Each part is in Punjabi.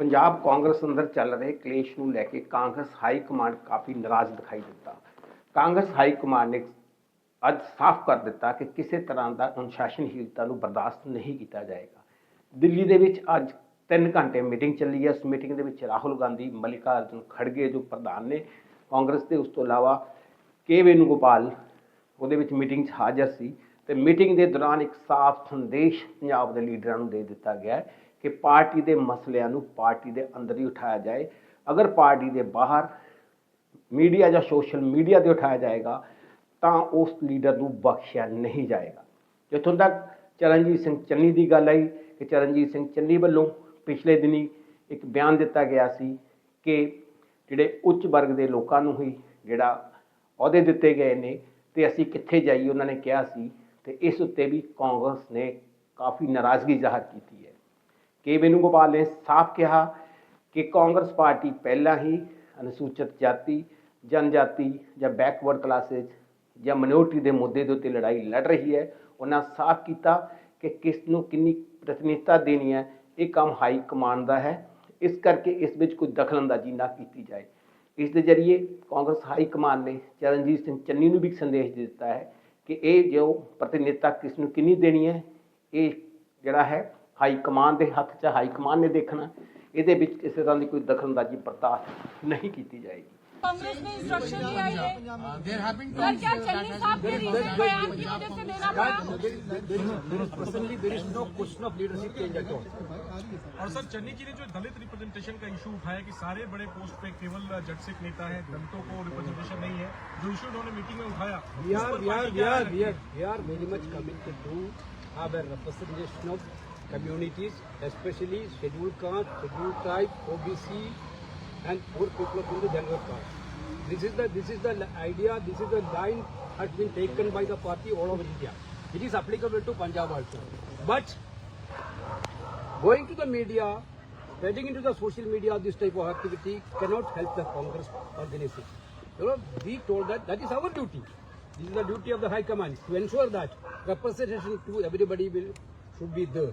ਪੰਜਾਬ ਕਾਂਗਰਸ ਅੰਦਰ ਚੱਲ ਰਹੇ ਕਲੇਸ਼ ਨੂੰ ਲੈ ਕੇ ਕਾਂਗਰਸ ਹਾਈ ਕਮਾਂਡ ਕਾਫੀ ਨਾਰਾਜ਼ ਦਿਖਾਈ ਦਿੱਤਾ। ਕਾਂਗਰਸ ਹਾਈ ਕਮਾਂਡ ਨੇ ਅੱਜ ਸਾਫ਼ ਕਰ ਦਿੱਤਾ ਕਿ ਕਿਸੇ ਤਰ੍ਹਾਂ ਦਾ ਅਨੁਸ਼ਾਸਨਹੀਲਤਾ ਨੂੰ ਬਰਦਾਸ਼ਤ ਨਹੀਂ ਕੀਤਾ ਜਾਏਗਾ। ਦਿੱਲੀ ਦੇ ਵਿੱਚ ਅੱਜ 3 ਘੰਟੇ ਮੀਟਿੰਗ ਚੱਲੀ ਹੈ। ਉਸ ਮੀਟਿੰਗ ਦੇ ਵਿੱਚ ਰਾਹੁਲ ਗਾਂਧੀ ਮਲਿਕਾ ਅਰਜੁਨ ਖੜਗੇ ਜੋ ਪ੍ਰਧਾਨ ਨੇ, ਕਾਂਗਰਸ ਦੇ ਉਸ ਤੋਂ ਇਲਾਵਾ ਕੇ ਵੇਣੂਗੋਪਾਲ, ਉਹਦੇ ਵਿੱਚ ਮੀਟਿੰਗ 'ਚ ਹਾਜ਼ਰ ਸੀ ਤੇ ਮੀਟਿੰਗ ਦੇ ਦੌਰਾਨ ਇੱਕ ਸਾਫ਼ ਸੰਦੇਸ਼ ਪੰਜਾਬ ਦੇ ਲੀਡਰਾਂ ਨੂੰ ਦੇ ਦਿੱਤਾ ਗਿਆ ਕਿ ਪਾਰਟੀ ਦੇ ਮਸਲਿਆਂ ਨੂੰ ਪਾਰਟੀ ਦੇ ਅੰਦਰ ਹੀ ਉਠਾਇਆ ਜਾਏ। ਅਗਰ ਪਾਰਟੀ ਦੇ ਬਾਹਰ ਮੀਡੀਆ ਜਾਂ ਸੋਸ਼ਲ ਮੀਡੀਆ ਤੇ ਉਠਾਇਆ ਜਾਏਗਾ, ਤਾਂ ਉਸ ਲੀਡਰ ਨੂੰ ਬਖਸ਼ਿਆ ਨਹੀਂ ਜਾਏਗਾ। ਜਿੱਥੋਂ ਤੱਕ ਚਰਨਜੀਤ ਸਿੰਘ ਚੰਨੀ ਦੀ ਗੱਲ ਆਈ ਕਿ ਚਰਨਜੀਤ ਸਿੰਘ ਚੰਨੀ ਵੱਲੋਂ ਪਿਛਲੇ ਦਿਨੀ ਇੱਕ ਬਿਆਨ ਦਿੱਤਾ ਗਿਆ ਸੀ ਕਿ ਜਿਹੜੇ ਉੱਚ ਵਰਗ ਦੇ ਲੋਕਾਂ ਨੂੰ ਹੀ ਜਿਹੜਾ ਅਹੁਦੇ ਦਿੱਤੇ ਗਏ ਨੇ ਤੇ ਅਸੀਂ ਕਿੱਥੇ ਜਾਈਏ, ਉਹਨਾਂ ਨੇ ਕਿਹਾ ਸੀ ਤੇ ਇਸ ਉੱਤੇ ਵੀ ਕਾਂਗਰਸ ਨੇ ਕਾਫੀ ਨਾਰਾਜ਼ਗੀ ਜ਼ਾਹਰ ਕੀਤੀ ਹੈ। ਕੇ ਵੇਣੂਗੋਪਾਲ ਨੇ ਸਾਫ਼ ਕਿਹਾ ਕਿ ਕਾਂਗਰਸ ਪਾਰਟੀ ਪਹਿਲਾਂ ਹੀ ਅਨੁਸੂਚਿਤ ਜਾਤੀ, ਜਨਜਾਤੀ ਜਾਂ ਬੈਕਵਰਡ ਕਲਾਸਿਸ ਜਾਂ ਮਿਨੋਰਟੀ ਦੇ ਮੁੱਦੇ ਦੇ ਉੱਤੇ ਲੜਾਈ ਲੜ ਰਹੀ ਹੈ। ਉਹਨਾਂ ਸਾਫ਼ ਕੀਤਾ ਕਿ ਕਿਸ ਨੂੰ ਕਿੰਨੀ ਪ੍ਰਤੀਨਿਧਤਾ ਦੇਣੀ ਹੈ, ਇਹ ਕੰਮ ਹਾਈ ਕਮਾਂਡ ਦਾ ਹੈ। ਇਸ ਕਰਕੇ ਇਸ ਵਿੱਚ ਕੋਈ ਦਖਲਅੰਦਾਜ਼ੀ ਨਾ ਕੀਤੀ ਜਾਏ। ਇਸ ਦੇ ਜ਼ਰੀਏ ਕਾਂਗਰਸ ਹਾਈ ਕਮਾਂਡ ਨੇ ਚਰਨਜੀਤ ਸਿੰਘ ਚੰਨੀ ਨੂੰ ਵੀ ਇੱਕ ਸੰਦੇਸ਼ ਦਿੱਤਾ ਹੈ ਕਿ ਇਹ ਜੋ ਪ੍ਰਤੀਨਿਧਤਾ ਕਿਸ ਨੂੰ ਕਿੰਨੀ ਦੇਣੀ ਹੈ, ਇਹ ਜਿਹੜਾ ਹੈ ਹਾਈ ਕਮਾਂਡ ਦੇ ਹੱਥ 'ਚ ਹੈ, ਹਾਈ ਕਮਾਂਡ ਨੇ ਦੇਖਣਾ ਇਹਦੇ ਵਿੱਚ ਕਿਸੇ ਤਰ੍ਹਾਂ ਦੀ ਕੋਈ ਦਖਲਅੰਦਾਜ਼ੀ ਬਰਦਾਸ਼ਤ ਨਹੀਂ ਕੀਤੀ ਜਾਏਗੀ कांग्रेस ने इंस्ट्रक्शन दिया है There have been सर क्या चन्नी साहब के रीजन बयान की वजह से देना पड़ा personally there is no question of leadership change at all. और सर चन्नी जी ने जो दलित रिप्रेजेंटेशन का इशू उठाया कि सारे बड़े पोस्ट पे केवल जटसिक नेता है दलितों को रिप्रेजेंटेशन नहीं है जो इशू उन्होंने मीटिंग में उठाया We उस are, पर we are, पार्टी we क्या are, है? we are, we are very communities, especially scheduled caste, scheduled tribe, OBC, and poor people from the general caste. This is the this is the idea. This is the line has been taken by the party all over India. It is applicable to Punjab also. But going to the media, spreading into the social media this type of activity cannot help the Congress organization. You know, we told that that is our duty. This is the duty of the High Command to ensure that representation to everybody will should be there.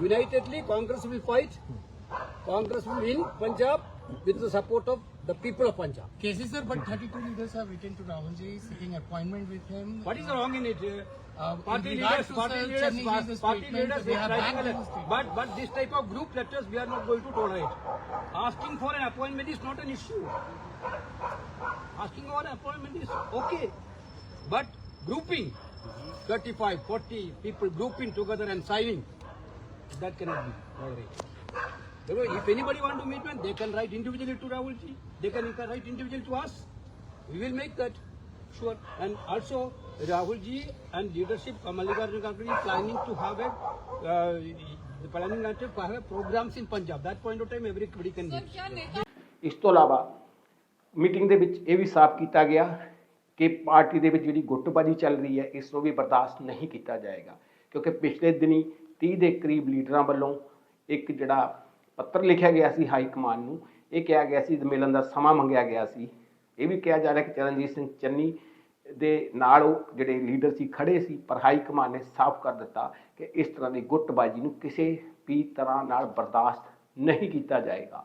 unitedly, Congress will fight. Congress will win Punjab with the support of the people of Punjab. Casey sir, but 32 leaders have written to Rahul Ji seeking appointment with him. What is wrong in it? Uh, Uh, party in leaders, party leaders, party, Ji's party leaders, they they are backed writing a his. But, but this type of group letters we are not going to tolerate. Asking for an appointment is not an issue. Asking for an appointment is okay. But grouping 35, 40 people grouping together and signing, That cannot be. Not right. Because if anybody want to meet one, they can write individually to Rahulji. They can write individually to us. We will make that. Sure. And also, Rahulji and leadership, Malikarjun Company is planning to have a uh, planning to have a programs in Punjab. That point of time, everybody can meet. ਇਸ ਤੋਂ ਇਲਾਵਾ ਮੀਟਿੰਗ ਦੇ ਵਿੱਚ ਇਹ ਵੀ ਸਾਫ਼ ਕੀਤਾ ਗਿਆ ਕਿ ਪਾਰਟੀ ਦੇ ਵਿੱਚ ਜਿਹੜੀ ਗੁੱਟਬਾਜ਼ੀ ਚੱਲ ਰਹੀ ਹੈ ਇਸ ਨੂੰ ਵੀ ਬਰਦਾਸ਼ਤ ਨਹੀਂ ਕੀਤਾ ਜਾਏਗਾ ਕਿਉਂਕਿ ਪਿਛਲੇ ਦਿਨੀ 30 ਦੇ ਕਰੀਬ ਲੀਡਰਾਂ ਵੱਲੋਂ ਇੱਕ ਜਿਹੜਾ ਪੱਤਰ ਲਿਖਿਆ ਗਿਆ ਸੀ ਹਾਈ ਕਮਾਂਡ ਨੂੰ, ਇਹ ਕਿਹਾ ਗਿਆ ਸੀ ਮਿਲਣ ਦਾ ਸਮਾਂ ਮੰਗਿਆ ਗਿਆ ਸੀ। ਇਹ ਵੀ ਕਿਹਾ ਜਾ ਰਿਹਾ ਕਿ ਚਰਨਜੀਤ ਸਿੰਘ ਚੰਨੀ ਦੇ ਨਾਲ ਉਹ ਜਿਹੜੇ ਲੀਡਰ ਸੀ ਖੜੇ ਸੀ, ਪਰ ਹਾਈ ਕਮਾਂਡ ਨੇ ਸਾਫ਼ ਕਰ ਦਿੱਤਾ ਕਿ ਇਸ ਤਰ੍ਹਾਂ ਦੀ ਗੁੱਟਬਾਜ਼ੀ ਨੂੰ ਕਿਸੇ ਵੀ ਤਰ੍ਹਾਂ ਨਾਲ ਬਰਦਾਸ਼ਤ ਨਹੀਂ ਕੀਤਾ ਜਾਏਗਾ।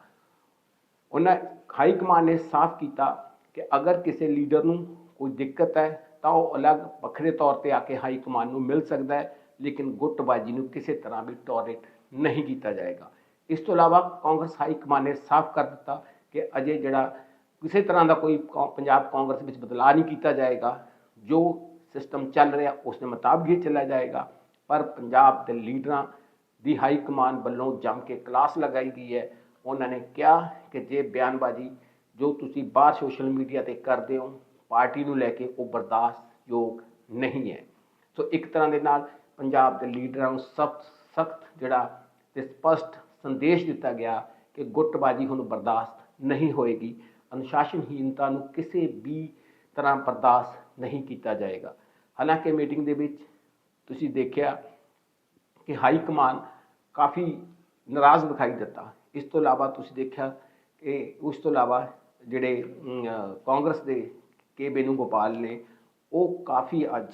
ਉਹਨਾਂ ਹਾਈ ਕਮਾਂਡ ਨੇ ਸਾਫ਼ ਕੀਤਾ ਕਿ ਅਗਰ ਕਿਸੇ ਲੀਡਰ ਨੂੰ ਕੋਈ ਦਿੱਕਤ ਹੈ ਤਾਂ ਉਹ ਅਲੱਗ ਵੱਖਰੇ ਤੌਰ ਤੇ ਆ ਕੇ ਹਾਈ ਕਮਾਂਡ ਨੂੰ ਮਿਲ ਸਕਦਾ ਹੈ। ਲੇਕਿਨ ਗੁੱਟਬਾਜ਼ੀ ਨੂੰ ਕਿਸੇ ਤਰ੍ਹਾਂ ਵੀ ਟੋਲਰੇਟ ਨਹੀਂ ਕੀਤਾ ਜਾਏਗਾ। ਇਸ ਤੋਂ ਇਲਾਵਾ ਕਾਂਗਰਸ ਹਾਈ ਕਮਾਨ ਨੇ ਸਾਫ਼ ਕਰ ਦਿੱਤਾ ਕਿ ਅਜੇ ਜਿਹੜਾ ਕਿਸੇ ਤਰ੍ਹਾਂ ਦਾ ਕੋਈ ਕੌ- ਪੰਜਾਬ ਕਾਂਗਰਸ ਵਿੱਚ ਬਦਲਾਅ ਨਹੀਂ ਕੀਤਾ ਜਾਏਗਾ, ਜੋ ਸਿਸਟਮ ਚੱਲ ਰਿਹਾ ਉਸ ਦੇ ਮੁਤਾਬਕ ਹੀ ਚੱਲਿਆ ਜਾਏਗਾ। ਪਰ ਪੰਜਾਬ ਦੇ ਲੀਡਰਾਂ ਦੀ ਹਾਈ ਕਮਾਨ ਵੱਲੋਂ ਜੰਮ ਕੇ ਕਲਾਸ ਲਗਾਈ ਗਈ ਹੈ। ਉਹਨਾਂ ਨੇ ਕਿਹਾ ਕਿ ਜੇ ਬਿਆਨਬਾਜ਼ੀ ਜੋ ਤੁਸੀਂ ਬਾਹਰ ਸੋਸ਼ਲ ਮੀਡੀਆ ਤੇ ਕਰਦੇ ਹੋ, ਪਾਰਟੀ ਨੂੰ ਲੈ ਕੇ ਉਹ ਬਰਦਾਸ਼ਤਯੋਗ ਨਹੀਂ ਹੈ। ਸੋ ਇੱਕ ਤਰ੍ਹਾਂ ਦੇ ਨਾਲ ਪੰਜਾਬ ਦੇ ਲੀਡਰਾਂ ਨੂੰ ਸਖਤ ਸਖਤ ਜਿਹੜਾ ਤੇ ਸਪਸ਼ਟ ਸੰਦੇਸ਼ ਦਿੱਤਾ ਗਿਆ ਕਿ ਗੁੱਟਬਾਜ਼ੀ ਹੁਣ ਬਰਦਾਸ਼ਤ ਨਹੀਂ ਹੋਏਗੀ। ਅਨੁਸ਼ਾਸਨਹੀਨਤਾ ਨੂੰ ਕਿਸੇ ਵੀ ਤਰ੍ਹਾਂ ਬਰਦਾਸ਼ਤ ਨਹੀਂ ਕੀਤਾ ਜਾਏਗਾ। ਹਾਲਾਂਕਿ ਮੀਟਿੰਗ ਦੇ ਵਿੱਚ ਤੁਸੀਂ ਦੇਖਿਆ ਕਿ ਹਾਈ ਕਮਾਨ ਕਾਫੀ ਨਾਰਾਜ਼ ਦਿਖਾਈ ਦਿੱਤਾ। ਇਸ ਤੋਂ ਇਲਾਵਾ ਤੁਸੀਂ ਦੇਖਿਆ ਕਿ ਉਸ ਤੋਂ ਇਲਾਵਾ ਜਿਹੜੇ ਕਾਂਗਰਸ ਦੇ ਕੇ ਬੇਨੂ ਗੋਪਾਲ ਨੇ, ਉਹ ਕਾਫੀ ਅੱਜ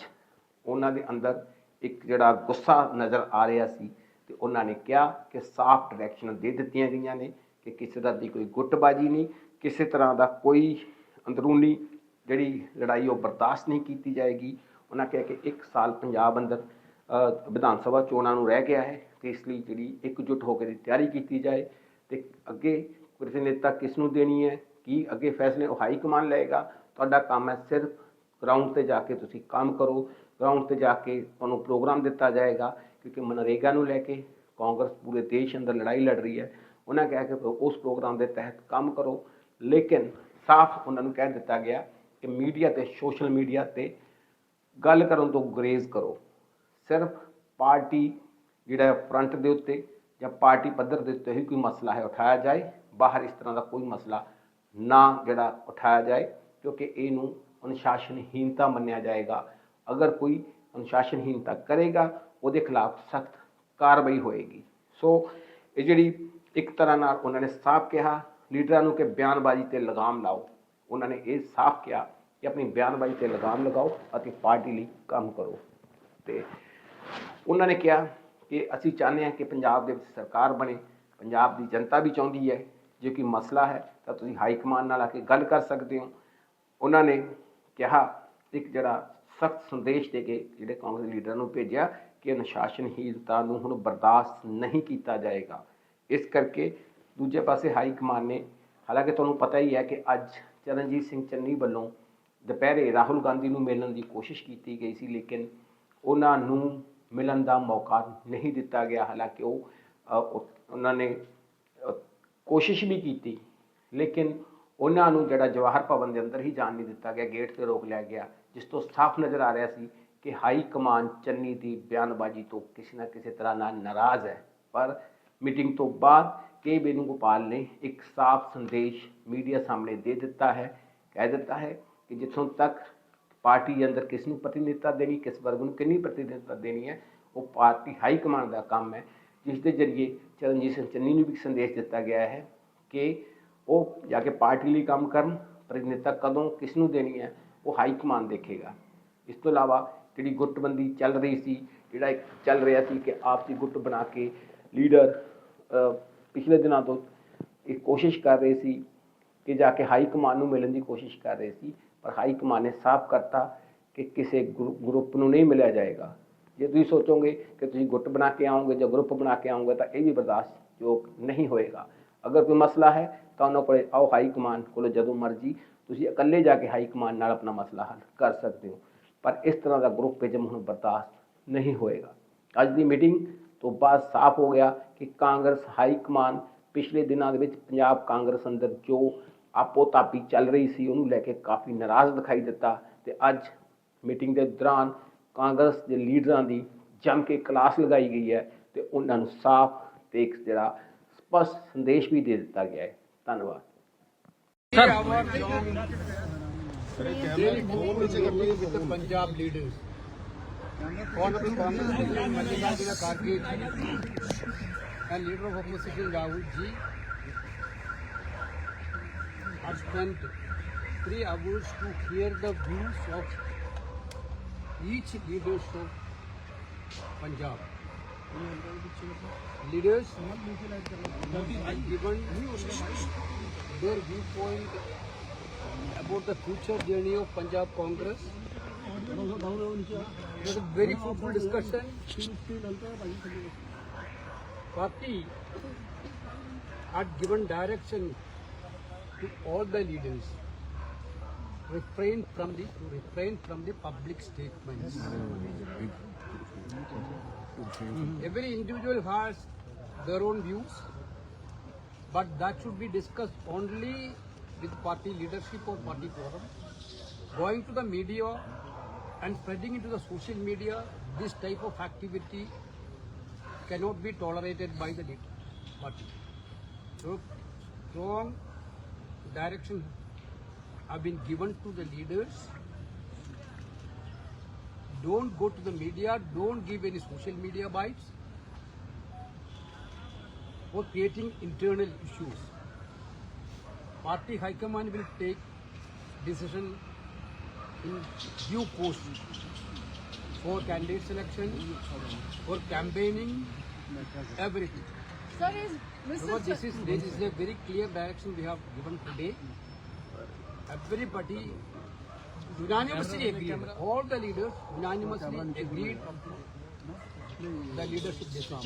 ਉਹਨਾਂ ਦੇ ਅੰਦਰ ਇੱਕ ਜਿਹੜਾ ਗੁੱਸਾ ਨਜ਼ਰ ਆ ਰਿਹਾ ਸੀ ਤੇ ਉਹਨਾਂ ਨੇ ਕਿਹਾ ਕਿ ਸਾਫ਼ ਡਾਇਰੈਕਸ਼ਨ ਦੇ ਦਿੱਤੀਆਂ ਗਈਆਂ ਨੇ ਕਿ ਕਿਸੇ ਦਾ ਦੀ ਕੋਈ ਗੁੱਟਬਾਜੀ ਨਹੀਂ, ਕਿਸੇ ਤਰ੍ਹਾਂ ਦਾ ਕੋਈ ਅੰਦਰੂਨੀ ਜਿਹੜੀ ਲੜਾਈ ਉਹ ਬਰਦਾਸ਼ਤ ਨਹੀਂ ਕੀਤੀ ਜਾਏਗੀ। ਉਹਨਾਂ ਕਿਹਾ ਕਿ ਇੱਕ ਸਾਲ ਪੰਜਾਬ ਅੰਦਰ ਵਿਧਾਨ ਸਭਾ ਚੋਣਾਂ ਨੂੰ ਰਹਿ ਗਿਆ ਹੈ ਤੇ ਇਸ ਲਈ ਜਿਹੜੀ ਇਕਜੁੱਟ ਹੋ ਕੇ ਦੀ ਤਿਆਰੀ ਕੀਤੀ ਜਾਏ ਤੇ ਅੱਗੇ ਪ੍ਰਤੀਨਿਧਤਾ ਕਿਸ ਨੂੰ ਦੇਣੀ ਹੈ, ਕੀ ਅੱਗੇ ਫੈਸਲੇ ਉਹ ਹਾਈ ਕਮਾਨ ਲਏਗਾ। ਤੁਹਾਡਾ ਕੰਮ ਹੈ ਸਿਰਫ ਗਰਾਊਂਡ ਤੇ ਜਾ ਕੇ ਤੁਸੀਂ ਕੰਮ ਕਰੋ। ਗਰਾਊਂਡ ਤੇ ਜਾ ਕੇ ਤੁਹਾਨੂੰ ਪ੍ਰੋਗਰਾਮ ਦਿੱਤਾ ਜਾਏਗਾ, ਕਿਉਂਕਿ ਮਨਰੇਗਾ ਨੂੰ ਲੈ ਕੇ ਕਾਂਗਰਸ ਪੂਰੇ ਦੇਸ਼ ਅੰਦਰ ਲੜਾਈ ਲੜ ਰਹੀ ਹੈ। ਉਹਨਾਂ ਕਹਿ ਕੇ ਉਸ ਪ੍ਰੋਗਰਾਮ ਦੇ ਤਹਿਤ ਕੰਮ ਕਰੋ। ਲੇਕਿਨ ਸਾਫ਼ ਉਹਨਾਂ ਨੂੰ ਕਹਿ ਦਿੱਤਾ ਗਿਆ ਕਿ ਮੀਡੀਆ ਤੇ ਸੋਸ਼ਲ ਮੀਡੀਆ ਤੇ ਗੱਲ ਕਰਨ ਤੋਂ ਗੁਰੇਜ਼ ਕਰੋ। ਸਿਰਫ ਪਾਰਟੀ ਜਿਹੜਾ ਫਰੰਟ ਦੇ ਉੱਤੇ ਜਾਂ ਪਾਰਟੀ ਪੱਧਰ ਦੇ ਉੱਤੇ ਹੀ ਕੋਈ ਮਸਲਾ ਹੈ ਉਠਾਇਆ ਜਾਏ। ਬਾਹਰ ਇਸ ਤਰ੍ਹਾਂ ਦਾ ਕੋਈ ਮਸਲਾ ਨਾ ਜਿਹੜਾ ਉਠਾਇਆ ਜਾਏ, ਕਿਉਂਕਿ ਇਹਨੂੰ ਅਨੁਸ਼ਾਸਨਹੀਨਤਾ ਮੰਨਿਆ ਜਾਏਗਾ। ਅਗਰ ਕੋਈ ਅਨੁਸ਼ਾਸਨਹੀਨਤਾ ਕਰੇਗਾ ਉਹਦੇ ਖਿਲਾਫ ਸਖਤ ਕਾਰਵਾਈ ਹੋਏਗੀ ਸੋ ਇਹ ਜਿਹੜੀ ਇੱਕ ਤਰ੍ਹਾਂ ਨਾਲ ਉਹਨਾਂ ਨੇ ਸਾਫ਼ ਕਿਹਾ ਲੀਡਰਾਂ ਨੂੰ ਕਿ ਬਿਆਨਬਾਜ਼ੀ ਤੇ ਲਗਾਮ ਲਾਓ ਉਹਨਾਂ ਨੇ ਇਹ ਸਾਫ਼ ਕਿਹਾ ਕਿ ਆਪਣੀ ਬਿਆਨਬਾਜ਼ੀ ਤੇ ਲਗਾਮ ਲਗਾਓ ਅਤੇ ਪਾਰਟੀ ਲਈ ਕੰਮ ਕਰੋ ਤੇ ਉਹਨਾਂ ਨੇ ਕਿਹਾ ਕਿ ਅਸੀਂ ਚਾਹੁੰਦੇ ਹਾਂ ਕਿ ਪੰਜਾਬ ਦੇ ਵਿੱਚ ਸਰਕਾਰ ਬਣੇ ਪੰਜਾਬ ਦੀ ਜਨਤਾ ਵੀ ਚਾਹੁੰਦੀ ਹੈ ਜੇ ਕੋਈ ਮਸਲਾ ਹੈ ਤਾਂ ਤੁਸੀਂ ਹਾਈ ਕਮਾਂਡ ਨਾਲ ਆ ਕੇ ਗੱਲ ਕਰ ਸਕਦੇ ਹੋ ਉਹਨਾਂ ਨੇ ਕਿਹਾ ਇੱਕ ਜਿਹੜਾ ਸਖਤ ਸੰਦੇਸ਼ ਦੇ ਕੇ ਜਿਹੜੇ ਕਾਂਗਰਸ ਲੀਡਰਾਂ ਨੂੰ ਭੇਜਿਆ ਕਿ ਅਨੁਸ਼ਾਸਨਹੀਨਤਾ ਨੂੰ ਹੁਣ ਬਰਦਾਸ਼ਤ ਨਹੀਂ ਕੀਤਾ ਜਾਏਗਾ। ਇਸ ਕਰਕੇ ਦੂਜੇ ਪਾਸੇ ਹਾਈ ਕਮਾਨ ਨੇ, ਹਾਲਾਂਕਿ ਤੁਹਾਨੂੰ ਪਤਾ ਹੀ ਹੈ ਕਿ ਅੱਜ ਚਰਨਜੀਤ ਸਿੰਘ ਚੰਨੀ ਵੱਲੋਂ ਦੁਪਹਿਰੇ ਰਾਹੁਲ ਗਾਂਧੀ ਨੂੰ ਮਿਲਣ ਦੀ ਕੋਸ਼ਿਸ਼ ਕੀਤੀ ਗਈ ਸੀ, ਲੇਕਿਨ ਉਹਨਾਂ ਨੂੰ ਮਿਲਣ ਦਾ ਮੌਕਾ ਨਹੀਂ ਦਿੱਤਾ ਗਿਆ। ਹਾਲਾਂਕਿ ਉਹ ਉਹਨਾਂ ਨੇ ਕੋਸ਼ਿਸ਼ ਵੀ ਕੀਤੀ, ਲੇਕਿਨ ਉਹਨਾਂ ਨੂੰ ਜਿਹੜਾ ਜਵਾਹਰ ਭਵਨ ਦੇ ਅੰਦਰ ਹੀ ਜਾਣ ਨਹੀਂ ਦਿੱਤਾ ਗਿਆ, ਗੇਟ ਤੇ ਰੋਕ ਲਿਆ ਗਿਆ। ਜਿਸ ਤੋਂ ਸਾਫ਼ ਨਜ਼ਰ ਆ ਰਿਹਾ ਸੀ ਕਿ ਹਾਈ ਕਮਾਨ ਚੰਨੀ ਦੀ ਬਿਆਨਬਾਜ਼ੀ ਤੋਂ ਕਿਸੇ ਨਾ ਕਿਸੇ ਤਰ੍ਹਾਂ ਨਾਲ ਨਾਰਾਜ਼ ਹੈ। ਪਰ ਮੀਟਿੰਗ ਤੋਂ ਬਾਅਦ ਕੇ ਬੇਨੂਗੋਪਾਲ ਨੇ ਇੱਕ ਸਾਫ਼ ਸੰਦੇਸ਼ ਮੀਡੀਆ ਸਾਹਮਣੇ ਦੇ ਦਿੱਤਾ ਹੈ। ਕਹਿ ਦਿੱਤਾ ਹੈ ਕਿ ਜਿੱਥੋਂ ਤੱਕ ਪਾਰਟੀ ਦੇ ਅੰਦਰ ਕਿਸ ਨੂੰ ਪ੍ਰਤੀਨਿਧਤਾ ਦੇਣੀ, ਕਿਸ ਵਰਗ ਨੂੰ ਕਿੰਨੀ ਪ੍ਰਤੀਨਿਧਤਾ ਦੇਣੀ ਹੈ, ਉਹ ਪਾਰਟੀ ਹਾਈ ਕਮਾਂਡ ਦਾ ਕੰਮ ਹੈ। ਜਿਸ ਦੇ ਜ਼ਰੀਏ ਚਰਨਜੀਤ ਸਿੰਘ ਚੰਨੀ ਨੂੰ ਵੀ ਸੰਦੇਸ਼ ਦਿੱਤਾ ਗਿਆ ਹੈ ਕਿ ਉਹ ਜਾ ਕੇ ਪਾਰਟੀ ਲਈ ਕੰਮ ਕਰਨ, ਪ੍ਰਤੀਨਿਧਤਾ ਕਦੋਂ ਕਿਸ ਨੂੰ ਦੇਣੀ ਹੈ ਉਹ ਹਾਈ ਕਮਾਂਡ ਦੇਖੇਗਾ। ਇਸ ਤੋਂ ਇਲਾਵਾ ਜਿਹੜੀ ਗੁੱਟਬੰਦੀ ਚੱਲ ਰਹੀ ਸੀ, ਜਿਹੜਾ ਇੱਕ ਚੱਲ ਰਿਹਾ ਸੀ ਕਿ ਆਪਸੀ ਗੁੱਟ ਬਣਾ ਕੇ ਲੀਡਰ ਪਿਛਲੇ ਦਿਨਾਂ ਤੋਂ ਇਹ ਕੋਸ਼ਿਸ਼ ਕਰ ਰਹੇ ਸੀ ਕਿ ਜਾ ਕੇ ਹਾਈ ਕਮਾਂਡ ਨੂੰ ਮਿਲਣ ਦੀ ਕੋਸ਼ਿਸ਼ ਕਰ ਰਹੇ ਸੀ, ਪਰ ਹਾਈ ਕਮਾਂਡ ਨੇ ਸਾਫ਼ ਕਰਤਾ ਕਿ ਕਿਸੇ ਗਰੁ- ਗਰੁੱਪ ਨੂੰ ਨਹੀਂ ਮਿਲਿਆ ਜਾਏਗਾ। ਜੇ ਤੁਸੀਂ ਸੋਚੋਗੇ ਕਿ ਤੁਸੀਂ ਗੁੱਟ ਬਣਾ ਕੇ ਆਓਗੇ ਜਾਂ ਗਰੁੱਪ ਬਣਾ ਕੇ ਆਓਗੇ ਤਾਂ ਇਹ ਵੀ ਬਰਦਾਸ਼ਤ ਯੋਗ ਨਹੀਂ ਹੋਏਗਾ। ਅਗਰ ਕੋਈ ਮਸਲਾ ਹੈ ਤਾਂ ਉਹਨਾਂ ਕੋਲ ਆਓ ਹਾਈ ਕਮਾਂਡ ਕੋਲ ਜਦੋਂ ਮਰਜ਼ੀ ਤੁਸੀਂ ਇਕੱਲੇ ਜਾ ਕੇ ਹਾਈ ਕਮਾਂਡ ਨਾਲ ਆਪਣਾ ਮਸਲਾ ਹੱਲ ਕਰ ਸਕਦੇ ਹੋ। ਪਰ ਇਸ ਤਰ੍ਹਾਂ ਦਾ ਗਰੁੱਪ ਗਰੁੱਪਿਜ਼ਮ ਹੁਣ ਬਰਦਾਸ਼ਤ ਨਹੀਂ ਹੋਏਗਾ। ਅੱਜ ਦੀ ਮੀਟਿੰਗ ਤੋਂ ਬਾਅਦ ਸਾਫ਼ ਹੋ ਗਿਆ ਕਿ ਕਾਂਗਰਸ ਹਾਈ ਕਮਾਂਡ ਪਿਛਲੇ ਦਿਨਾਂ ਦੇ ਵਿੱਚ ਪੰਜਾਬ ਕਾਂਗਰਸ ਅੰਦਰ ਜੋ ਆਪੋਤਾਪੀ ਚੱਲ ਰਹੀ ਸੀ, ਉਹਨੂੰ ਲੈ ਕੇ ਕਾਫੀ ਨਾਰਾਜ਼ ਦਿਖਾਈ ਦਿੱਤਾ ਤੇ ਅੱਜ ਮੀਟਿੰਗ ਦੇ ਦੌਰਾਨ ਕਾਂਗਰਸ ਦੇ ਲੀਡਰਾਂ ਦੀ ਜੰਮ ਕੇ ਕਲਾਸ ਲਗਾਈ ਗਈ ਹੈ ਤੇ ਉਹਨਾਂ ਨੂੰ ਸਾਫ਼ ਤੇ ਇੱਕ ਜਿਹੜਾ ਸਪਸ਼ਟ ਸੰਦੇਸ਼ ਵੀ ਦੇ ਦਿੱਤਾ ਗਿਆ ਹੈ। ਧੰਨਵਾਦ। And leader of opposition Rahul Ji have spent three hours to hear the views of each leaders of Punjab. Leaders have given their viewpoint about the future journey of Punjab Congress. It was a very fruitful discussion. Party had given direction to all the leaders refrain from the refrain from the public statements. Every individual has their own views, but that should be discussed only with party leadership or party forum. Going to the media and spreading into the social media, this type of activity cannot be tolerated by the party. So strong direction have been given to the leaders. Don't go to the media. Don't give any social media bites for creating internal issues. Party High Command will take decision in due course for candidate selection, for campaigning, everything. Sir, is Because Mr. this is this is a very clear direction we have given today. Everybody unanimously agreed. All the leaders unanimously agreed the leadership decision.